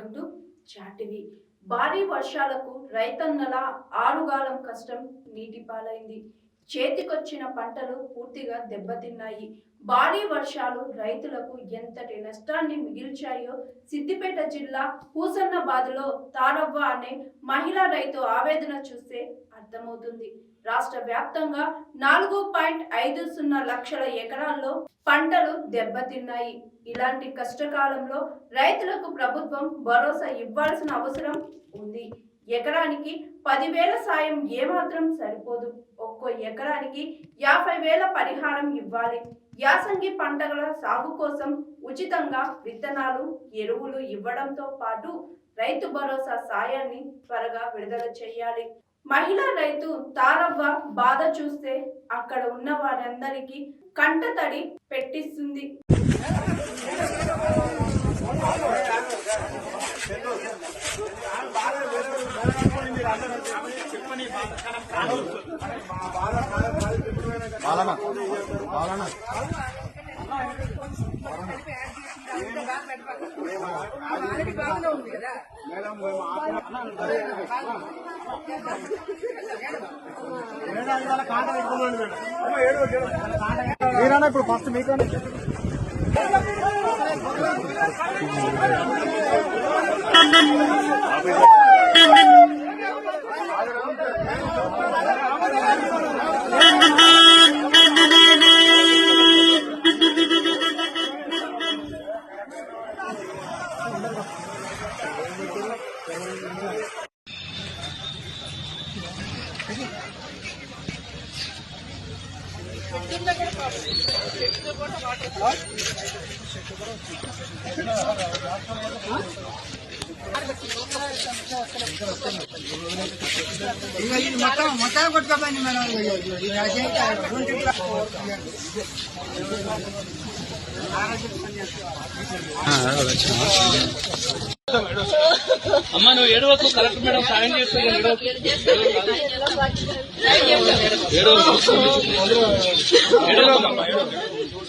Welcome to చాటివి భారీ వర్షాలకు రైతన్నల ఆరుగాలం కష్టం నీటి పాలైంది చేతికొచ్చిన పంటలు పూర్తిగా దెబ్బతిన్నాయి. భారీ వర్షాలు రైతులకు ఎంతటి నష్టాన్ని మిగిల్చాయో సిద్దిపేట జిల్లా పూసన్నబాద్లో తారవ్వ అనే మహిళా రైతు ఆవేదన చూస్తే అర్థమవుతుంది. రాష్ట్ర వ్యాప్తంగా నాలుగు పాయింట్ ఐదు సున్నా లక్షల ఎకరాల్లో పంటలు దెబ్బతిన్నాయి. ఇలాంటి కష్టకాలంలో రైతులకు ప్రభుత్వం భరోసా ఇవ్వాల్సిన అవసరం ఉంది. ఎకరానికి పదివేల సాయం ఏమాత్రం సరిపోదు. ఒక్కో ఎకరానికి యాభై వేల పరిహారం ఇవ్వాలి. యాసంగి పంటల సాగు కోసం ఉచితంగా విత్తనాలు ఎరువులు ఇవ్వడంతో పాటు రైతు భరోసా సాయాన్ని త్వరగా విడుదల చేయాలి. మహిళా రైతు తారవ్వ బాధ చూస్తే అక్కడ ఉన్న వారందరికీ కంటతడి పెట్టిస్తుంది. బాలన బాలన మీరన్నా ఇప్పుడు ఫస్ట్ మీకు ఇక ఇది మొత్తం మొత్తం కొట్టుకోపోయింది మేడం. ఇది అమ్మ నువ్వు ఏడవకు కలెక్టర్ మేడం సాయం చేస్తుంది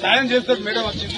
సాయం చేస్తారు మేడం వచ్చింది.